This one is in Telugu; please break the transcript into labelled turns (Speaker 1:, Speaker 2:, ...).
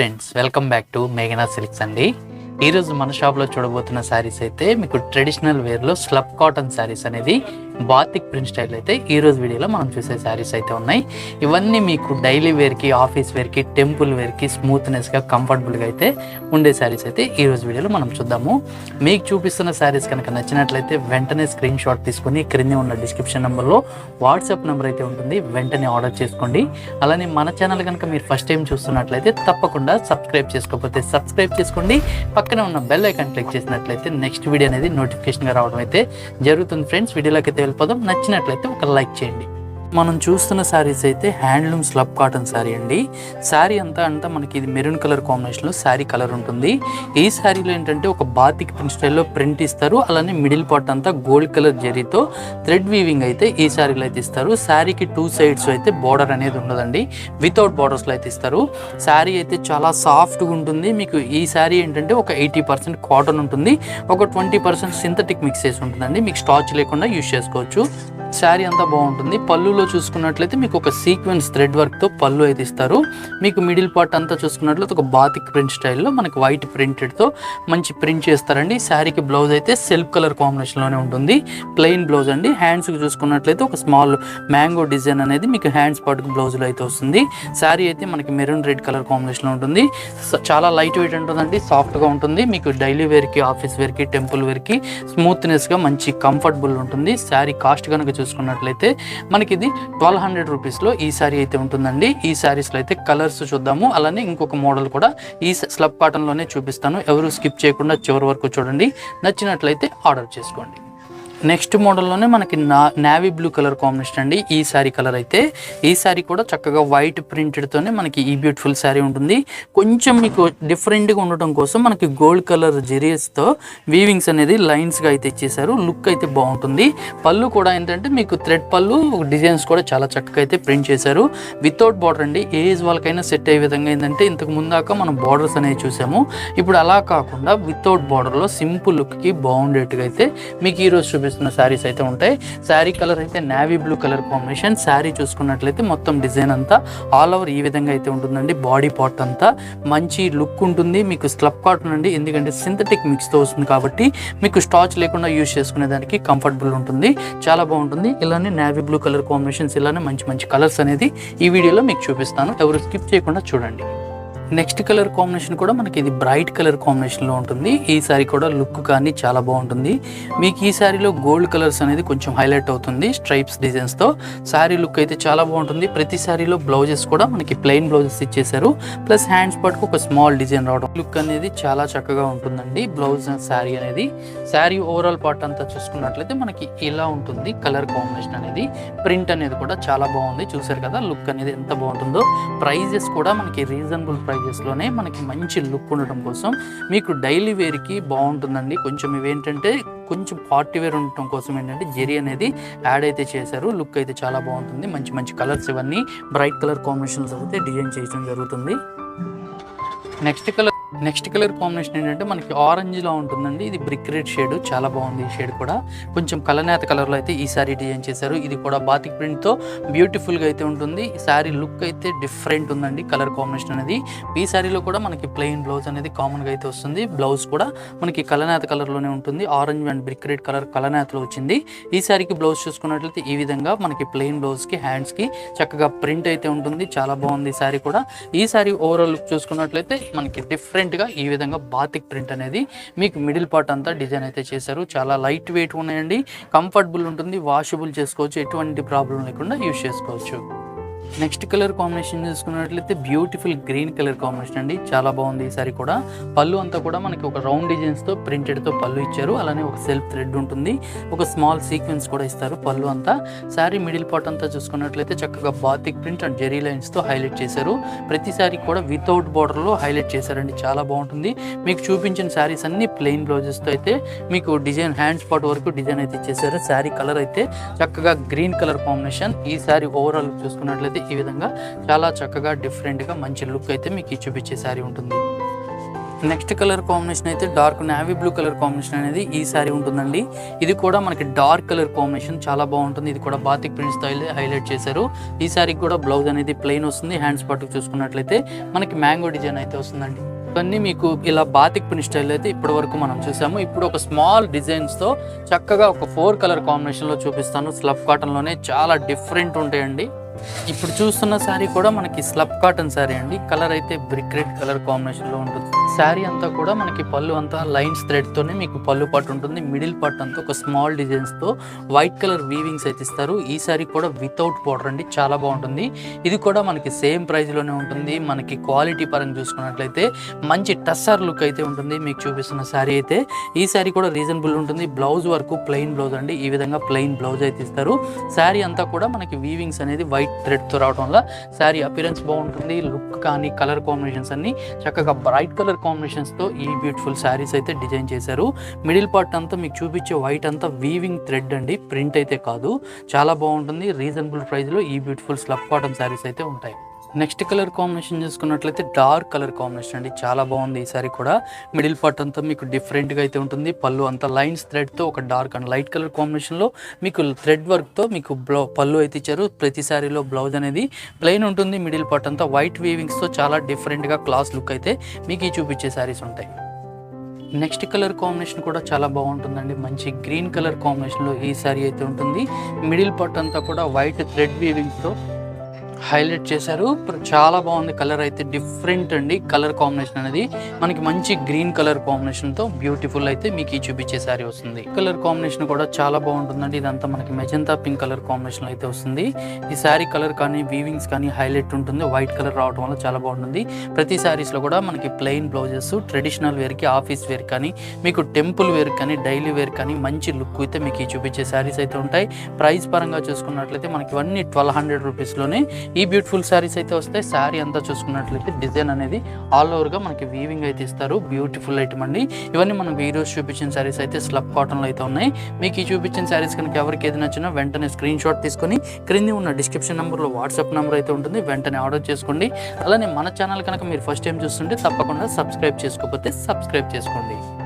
Speaker 1: ఫ్రెండ్స్ వెల్కమ్ బ్యాక్ టు మేఘనా సిల్క్స్ అండి. ఈరోజు మన షాప్లో చూడబోతున్న శారీస్ అయితే మీకు ట్రెడిషనల్ వేర్లో స్లబ్ కాటన్ శారీస్ అనేది బాతిక్ ప్రింట్ స్టైల్ అయితే ఈ రోజు వీడియోలో మనం చూసే శారీస్ అయితే ఉన్నాయి. ఇవన్నీ మీకు డైలీ వేర్కి ఆఫీస్ వేర్కి టెంపుల్ వేర్కి స్మూత్నెస్గా కంఫర్టబుల్గా అయితే ఉండే శారీస్ అయితే ఈ రోజు వీడియోలో మనం చూద్దాము. మీకు చూపిస్తున్న శారీస్ కనుక నచ్చినట్లయితే వెంటనే స్క్రీన్ షాట్ తీసుకొని క్రింద ఉన్న డిస్క్రిప్షన్ నెంబర్లో వాట్సాప్ నెంబర్ అయితే ఉంటుంది. వెంటనే ఆర్డర్ చేసుకోండి. అలానే మన ఛానల్ కనుక మీరు ఫస్ట్ టైం చూస్తున్నట్లయితే తప్పకుండా సబ్స్క్రైబ్ చేసుకోకపోతే సబ్స్క్రైబ్ చేసుకోండి. పక్కనే ఉన్న బెల్ ఐకాన్ క్లిక్ చేసినట్లయితే నెక్స్ట్ వీడియో అనేది నోటిఫికేషన్గా రావడం అయితే జరుగుతుంది. ఫ్రెండ్స్ వీడియోలోకి అయితే పదం నచ్చినట్లయితే ఒక లైక్ చేయండి. మనం చూస్తున్న శారీస్ అయితే హ్యాండ్లూమ్ స్లబ్ కాటన్ శారీ అండి. శారీ అంతా అంతా మనకి ఇది మెరూన్ కలర్ కాంబినేషన్లో శారీ కలర్ ఉంటుంది. ఈ శారీలో ఏంటంటే ఒక బాతిక్ ప్రింట్ స్టైల్లో ప్రింట్ ఇస్తారు. అలానే మిడిల్ పార్ట్ అంతా గోల్డ్ కలర్ జరీతో థ్రెడ్ వీవింగ్ అయితే ఈ శారీలో అయితే ఇస్తారు. శారీకి టూ సైడ్స్ అయితే బార్డర్ అనేది ఉండదండి. వితౌట్ బార్డర్స్లో అయితే ఇస్తారు. శారీ అయితే చాలా సాఫ్ట్గా ఉంటుంది. మీకు ఈ శారీ ఏంటంటే ఒక ఎయిటీ పర్సెంట్ కాటన్ ఉంటుంది. ఒక ట్వంటీ పర్సెంట్ సింథటిక్ మిక్స్ చేసి ఉంటుందండి. మీకు స్టాచ్ లేకుండా యూజ్ చేసుకోవచ్చు. శారీ అంతా బాగుంటుంది. పళ్ళులో చూసుకున్నట్లయితే మీకు ఒక సీక్వెన్స్ థ్రెడ్ వర్క్తో పళ్ళు అయితే ఇస్తారు. మీకు మిడిల్ పార్ట్ అంతా చూసుకున్నట్లయితే ఒక బాతిక్ ప్రింట్ స్టైల్లో మనకి వైట్ ప్రింటెడ్తో మంచి ప్రింట్ చేస్తారండి. శారీకి బ్లౌజ్ అయితే సెల్ఫ్ కలర్ కాంబినేషన్లోనే ఉంటుంది. ప్లెయిన్ బ్లౌజ్ అండి. హ్యాండ్స్కి చూసుకున్నట్లయితే ఒక స్మాల్ మ్యాంగో డిజైన్ అనేది మీకు హ్యాండ్స్ పార్ట్కి బ్లౌజ్లో అయితే వస్తుంది. శారీ అయితే మనకి మెరూన్ రెడ్ కలర్ కాంబినేషన్లో ఉంటుంది. చాలా లైట్ వెయిట్ ఉంటుందండి. సాఫ్ట్గా ఉంటుంది. మీకు డైలీ వేర్కి ఆఫీస్ వేర్కి టెంపుల్ వేర్కి స్మూత్నెస్గా మంచి కంఫర్టబుల్ ఉంటుంది. శారీ కాస్ట్ కనుక చూసుకున్నట్లయితే మనకి ఇది ట్వెల్వ్ హండ్రెడ్ రూపీస్లో ఈ శారీ అయితే ఉంటుందండి. ఈ శారీస్లో అయితే కలర్స్ చూద్దాము. అలానే ఇంకొక మోడల్ కూడా ఈ స్లబ్ కాటన్లోనే చూపిస్తాను. ఎవరు స్కిప్ చేయకుండా చివరి వరకు చూడండి. నచ్చినట్లయితే ఆర్డర్ చేసుకోండి. నెక్స్ట్ మోడల్లోనే మనకి నా నావీ బ్లూ కలర్ కాంబినేషన్ అండి. ఈ శారీ కలర్ అయితే. ఈ శారీ కూడా చక్కగా వైట్ ప్రింటెడ్తోనే మనకి ఈ బ్యూటిఫుల్ శారీ ఉంటుంది. కొంచెం మీకు డిఫరెంట్గా ఉండటం కోసం మనకి గోల్డ్ కలర్ జెరియస్తో వీవింగ్స్ అనేది లైన్స్గా అయితే ఇచ్చేసారు లుక్ అయితే బాగుంటుంది. పళ్ళు కూడా ఏంటంటే మీకు థ్రెడ్ పళ్ళు డిజైన్స్ కూడా చాలా చక్కగా అయితే ప్రింట్ చేశారు. వితౌట్ బార్డర్ అండి. ఏ ఏజ్ వాళ్ళకైనా సెట్ అయ్యే విధంగా ఏంటంటే ఇంతకు ముందాక మనం బార్డర్స్ అనేవి చూసాము. ఇప్పుడు అలా కాకుండా వితౌట్ బార్డర్లో సింపుల్ లుక్కి బాగుండేట్టుగా అయితే మీకు ఈరోజు చూపిస్తున్న శారీస్ అయితే ఉంటాయి. శారీ కలర్ అయితే navy blue colour combination. Sari చూసుకున్నట్లయితే మొత్తం డిజైన్ అంతా ఆల్ ఓవర్ ఈ విధంగా అయితే ఉంటుందండి. బాడీ పార్ట్ అంతా మంచి లుక్ ఉంటుంది. మీకు స్లబ్ కాటన్ అండి. ఎందుకంటే సింథటిక్ మిక్స్తో వస్తుంది కాబట్టి మీకు స్టాచ్ లేకుండా యూజ్ చేసుకునే దానికి కంఫర్టబుల్ ఉంటుంది. చాలా బాగుంటుంది. ఇలానే నావీ బ్లూ కలర్ కాంబినేషన్స్ ఇలానే మంచి మంచి కలర్స్ అనేది ఈ వీడియోలో మీకు చూపిస్తాను. ఎవరు స్కిప్ చేయకుండా చూడండి. నెక్స్ట్ కలర్ కాంబినేషన్ కూడా మనకి ఇది బ్రైట్ కలర్ కాంబినేషన్లో ఉంటుంది. ఈ సారీ కూడా లుక్ కానీ చాలా బాగుంటుంది. మీకు ఈ సారీలో గోల్డ్ కలర్స్ అనేది కొంచెం హైలైట్ అవుతుంది స్ట్రైప్స్ డిజైన్స్తో సారీ లుక్ అయితే చాలా బాగుంటుంది. ప్రతి సారీలో బ్లౌజెస్ కూడా మనకి ప్లెయిన్ బ్లౌజెస్ ఇచ్చేసారు ప్లస్ హ్యాండ్స్ పార్ట్కి ఒక స్మాల్ డిజైన్ రావడం. లుక్ అనేది చాలా చక్కగా ఉంటుందండి బ్లౌజ్ శారీ అనేది. శారీ ఓవరాల్ పార్ట్ అంతా చూసుకున్నట్లయితే మనకి ఇలా ఉంటుంది కలర్ కాంబినేషన్ అనేది. ప్రింట్ అనేది కూడా చాలా బాగుంది. చూసారు కదా లుక్ అనేది ఎంత బాగుంటుందో. ప్రైజెస్ కూడా మనకి రీజనబుల్ ప్రైస్ ప్రైజెస్లోనే మనకి మంచి లుక్ ఉండటం కోసం మీకు డైలీ వేర్కి బాగుంటుందండి. కొంచెం ఇవేంటంటే కొంచెం పార్టీ వేర్ ఉండటం కోసం ఏంటంటే జెరీ అనేది యాడ్ అయితే చేశారు. లుక్ అయితే చాలా బాగుంటుంది. మంచి మంచి కలర్స్ ఇవన్నీ బ్రైట్ కలర్ కాంబినేషన్స్ అయితే డిజైన్ చేయడం జరుగుతుంది. Next colour next colour combination ఏంటంటే మనకి ఆరెంజ్లో ఉంటుందండి. ఇది బ్రిక్ రెడ్ షేడ్. చాలా బాగుంది ఈ షేడ్ కూడా. కొంచెం కలనేత కలర్లో అయితే ఈ సారీ డిజైన్ చేశారు. ఇది కూడా బాతిక్ ప్రింట్తో బ్యూటిఫుల్గా అయితే ఉంటుంది. ఈ సారీ లుక్ అయితే డిఫరెంట్ ఉందండి కలర్ కాంబినేషన్ అనేది. ఈ శారీలో కూడా మనకి ప్లెయిన్ బ్లౌజ్ అనేది కామన్గా అయితే వస్తుంది. బ్లౌజ్ కూడా మనకి కలనేత కలర్లోనే ఉంటుంది. Orange and brick red colour కలనేతలో వచ్చింది. ఈ శారీకి బ్లౌజ్ చూసుకున్నట్లయితే ఈ విధంగా మనకి ప్లెయిన్ బ్లౌజ్కి హ్యాండ్స్కి చక్కగా ప్రింట్ అయితే ఉంటుంది. చాలా బాగుంది ఈ సారీ కూడా. ఈ సారీ ఓవరాల్ లుక్ చూసుకున్నట్లయితే మనకి డిఫరెంట్ డిఫరెంట్గా ఈ విధంగా బాతిక్ ప్రింట్ అనేది మీకు మిడిల్ పార్ట్ అంతా డిజైన్ అయితే చేశారు. చాలా లైట్ వెయిట్ ఉన్నాయండి. కంఫర్టబుల్ ఉంటుంది వాషబుల్ చేసుకోవచ్చు ఎటువంటి ప్రాబ్లం లేకుండా యూజ్ చేసుకోవచ్చు. నెక్స్ట్ కలర్ కాంబినేషన్ చూసుకున్నట్లయితే బ్యూటిఫుల్ గ్రీన్ కలర్ కాంబినేషన్ అండి. చాలా బాగుంది ఈ సారీ కూడా. పళ్ళు అంతా కూడా మనకి ఒక రౌండ్ డిజైన్స్తో ప్రింటెడ్తో పళ్ళు ఇచ్చారు. అలానే ఒక సెల్ఫ్ థ్రెడ్ ఉంటుంది. ఒక స్మాల్ సీక్వెన్స్ కూడా ఇస్తారు పళ్ళు అంతా. శారీ మిడిల్ పార్ట్ అంతా చూసుకున్నట్లయితే చక్కగా బాతిక్ ప్రింట్ అండ్ జెరీ లైన్స్తో హైలైట్ చేశారు. ప్రతి శారీ కూడా వితౌట్ బార్డర్లో హైలైట్ చేశారండి. చాలా బాగుంటుంది. మీకు చూపించిన శారీస్ అన్ని ప్లెయిన్ బ్లౌజెస్తో అయితే మీకు డిజైన్ హ్యాండ్స్ పార్ట్ వరకు డిజైన్ అయితే ఇచ్చేసారు శారీ కలర్ అయితే చక్కగా గ్రీన్ కలర్ కాంబినేషన్ ఈ శారీ ఓవరాల్ చూసుకున్నట్లయితే ఈ విధంగా చాలా చక్కగా డిఫరెంట్గా మంచి లుక్ అయితే మీకు చూపించే శారీ ఉంటుంది. నెక్స్ట్ కలర్ కాంబినేషన్ అయితే dark navy blue colour combination అనేది ఈ సారీ ఉంటుందండి. ఇది కూడా మనకి డార్క్ కలర్ కాంబినేషన్ చాలా బాగుంటుంది. ఇది కూడా బాతిక్ ప్రింట్ స్టైల్ హైలైట్ చేశారు. ఈ సారీకి కూడా బ్లౌజ్ అనేది ప్లెయిన్ వస్తుంది. హ్యాండ్స్ పాటు చూసుకున్నట్లయితే మనకి మ్యాంగో డిజైన్ అయితే వస్తుందండి. ఇవన్నీ మీకు ఇలా బాతిక్ ప్రింట్ స్టైల్ అయితే ఇప్పటి వరకు మనం చూసాము. ఇప్పుడు ఒక స్మాల్ డిజైన్స్తో చక్కగా ఒక ఫోర్ కలర్ కాంబినేషన్లో చూపిస్తాను. స్లబ్ కాటన్లోనే చాలా డిఫరెంట్ ఉంటాయండి. ఇప్పుడు చూస్తున్న శారీ కూడా మనకి స్లబ్ కాటన్ శారీ అండి. కలర్ అయితే బ్రిక్ రెడ్ కలర్ కాంబినేషన్లో ఉంటుంది. శారీ అంతా కూడా మనకి పళ్ళు అంతా లైన్స్ థ్రెడ్ తోనే మీకు పళ్ళు పట్టు ఉంటుంది. మిడిల్ పట్టు అంతా ఒక స్మాల్ డిజైన్స్తో వైట్ కలర్ వీవింగ్స్ అయితే ఇస్తారు. ఈ శారీ కూడా వితౌట్ బోర్డర్ అండి. చాలా బాగుంటుంది. ఇది కూడా మనకి సేమ్ ప్రైస్లోనే ఉంటుంది. మనకి క్వాలిటీ పరంగా చూసుకున్నట్లయితే మంచి టస్సర్ లుక్ అయితే ఉంటుంది మీకు చూపిస్తున్న శారీ అయితే. ఈ శారీ కూడా రీజనబుల్ ఉంటుంది. బ్లౌజ్ వరకు ప్లెయిన్ బ్లౌజ్ అండి. ఈ విధంగా ప్లెయిన్ బ్లౌజ్ అయితే ఇస్తారు. శారీ అంతా కూడా మనకి వీవింగ్స్ అనేది వైట్ థ్రెడ్తో రావడం వల్ల శారీ అపిరెన్స్ బాగుంటుంది. లుక్ కానీ కలర్ కాంబినేషన్స్ అన్ని చక్కగా బ్రైట్ కలర్ కాంబినేషన్స్తో ఈ బ్యూటిఫుల్ శారీస్ అయితే డిజైన్ చేశారు. మిడిల్ పార్ట్ అంతా మీకు చూపించే వైట్ అంతా వీవింగ్ థ్రెడ్ అండి. ప్రింట్ అయితే కాదు. చాలా బాగుంటుంది. రీజనబుల్ ప్రైస్లో ఈ బ్యూటిఫుల్ స్లబ్ కాటన్ శారీస్ అయితే ఉంటాయి. నెక్స్ట్ కలర్ కాంబినేషన్ చూసుకున్నట్లయితే డార్క్ కలర్ కాంబినేషన్ అండి. చాలా బాగుంది ఈ సారీ కూడా. మిడిల్ పార్ట్ అంతా మీకు డిఫరెంట్గా అయితే ఉంటుంది. పళ్ళు అంతా లైన్స్ థ్రెడ్తో ఒక డార్క్ అండ్ లైట్ కలర్ కాంబినేషన్లో మీకు థ్రెడ్ వర్క్తో మీకు బ్లౌ పళ్ళు అయితే ఇచ్చారు. ప్రతి సారీలో బ్లౌజ్ అనేది ప్లెయిన్ ఉంటుంది. మిడిల్ పార్ట్ అంతా వైట్ వీవింగ్స్తో చాలా డిఫరెంట్గా క్లాస్ లుక్ అయితే మీకు ఈ చూపించే సారీస్ ఉంటాయి. నెక్స్ట్ కలర్ కాంబినేషన్ కూడా చాలా బాగుంటుందండి. మంచి గ్రీన్ కలర్ కాంబినేషన్లో ఈ సారీ అయితే ఉంటుంది. మిడిల్ పార్ట్ అంతా కూడా వైట్ థ్రెడ్ వీవింగ్స్తో హైలైట్ చేశారు. చాలా బాగుంది కలర్ అయితే డిఫరెంట్ అండి. కలర్ కాంబినేషన్ అనేది మనకి మంచి గ్రీన్ కలర్ కాంబినేషన్తో బ్యూటిఫుల్ అయితే మీకు ఈ చూపించే సారీ వస్తుంది. కలర్ కాంబినేషన్ కూడా చాలా బాగుంటుందండి. ఇదంతా మనకి మెజంతా పింక్ కలర్ కాంబినేషన్ అయితే వస్తుంది. ఈ శారీ కలర్ కానీ వీవింగ్స్ కానీ హైలైట్ ఉంటుంది. వైట్ కలర్ రావడం వల్ల చాలా బాగుంటుంది. ప్రతి సారీస్లో కూడా మనకి ప్లెయిన్ బ్లౌజెస్ ట్రెడిషనల్ వేర్కి ఆఫీస్ వేర్ కానీ మీకు టెంపుల్ వేర్ కానీ డైలీ వేర్ కానీ మంచి లుక్ అయితే మీకు ఈ చూపించే శారీస్ అయితే ఉంటాయి. ప్రైస్ పరంగా చూసుకున్నట్లయితే మనకి ఇవన్నీ ట్వెల్వ్ హండ్రెడ్ రూపీస్లోనే ఈ బ్యూటిఫుల్ శారీస్ అయితే వస్తాయి. శారీ అంతా చూసుకున్నట్లయితే డిజైన్ అనేది ఆల్ ఓవర్గా మనకి వీవింగ్ అయితే ఇస్తారు. బ్యూటిఫుల్ ఐటమ్ అండి. ఇవన్నీ మనం వీడియోస్ చూపించిన శారీస్ అయితే స్లబ్ కాటన్లో అయితే ఉన్నాయి. మీకు ఈ చూపించిన శారీస్ కనుక ఎవరికి ఏది నచ్చినా వెంటనే స్క్రీన్ షాట్ తీసుకొని క్రింది ఉన్న డిస్క్రిప్షన్ నెంబర్లో వాట్సాప్ నెంబర్ అయితే ఉంటుంది. వెంటనే ఆర్డర్ చేసుకోండి. అలానే మన ఛానల్ కనుక మీరు ఫస్ట్ టైం చూస్తుంటే తప్పకుండా సబ్స్క్రైబ్ చేసుకోకపోతే సబ్స్క్రైబ్ చేసుకోండి.